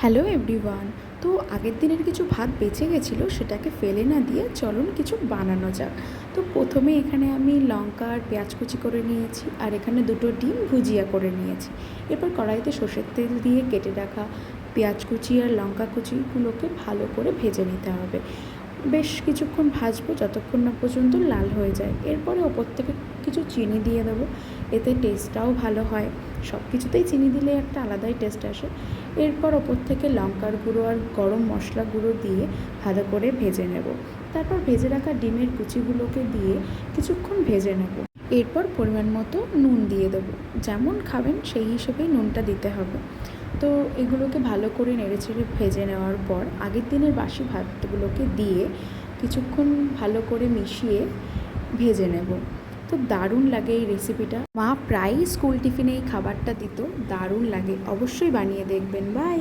Hello everyone, তো আগের দিনের কিছু ভাত বেঁচে গেছিল, সেটাকে ফেলে না দিয়ে চলুন কিছু বানানো যাক। তো প্রথমে এখানে আমি লঙ্কা আর পেঁয়াজ কুচি করে নিয়েছি, আর এখানে দুটো ডিম ভুজিয়া করে নিয়েছি। এরপর কড়াইতে সর্ষের তেল দিয়ে কেটে রাখা পেঁয়াজ কুচি আর লঙ্কা কুচিগুলোকে ভালো করে ভেজে নিতে হবে। বেশ কিছুক্ষণ ভাজবো, যতক্ষণ না পর্যন্ত লাল হয়ে যায়। এরপরে ওপর থেকে কিছু চিনি দিয়ে দেবো, এতে টেস্টটাও ভালো হয়। সব কিছুতেই চিনি দিলে একটা আলাদাই টেস্ট আসে। এরপর ওপর থেকে লঙ্কার গুঁড়ো আর গরম মশলা গুঁড়ো দিয়ে ভালো করে ভেজে নেব। তারপর ভেজে রাখা ডিমের কুচিগুলোকে দিয়ে কিছুক্ষণ ভেজে নেব। এরপর পরিমাণ মতো নুন দিয়ে দেবো। যেমন খাবেন সেই হিসেবেই নুনটা দিতে হবে। তো এগুলোকে ভালো করে নেড়েচেড়ে ভেজে নেওয়ার পর আগের দিনের বাসি ভাতগুলোকে দিয়ে কিছুক্ষণ ভালো করে মিশিয়ে ভেজে নেব। তো দারুণ লাগে এই রেসিপিটা মা প্রায়ই স্কুল টিফিনে এই খাবারটা দিত। দারুণ লাগে। অবশ্যই বানিয়ে দেখবেন। বাই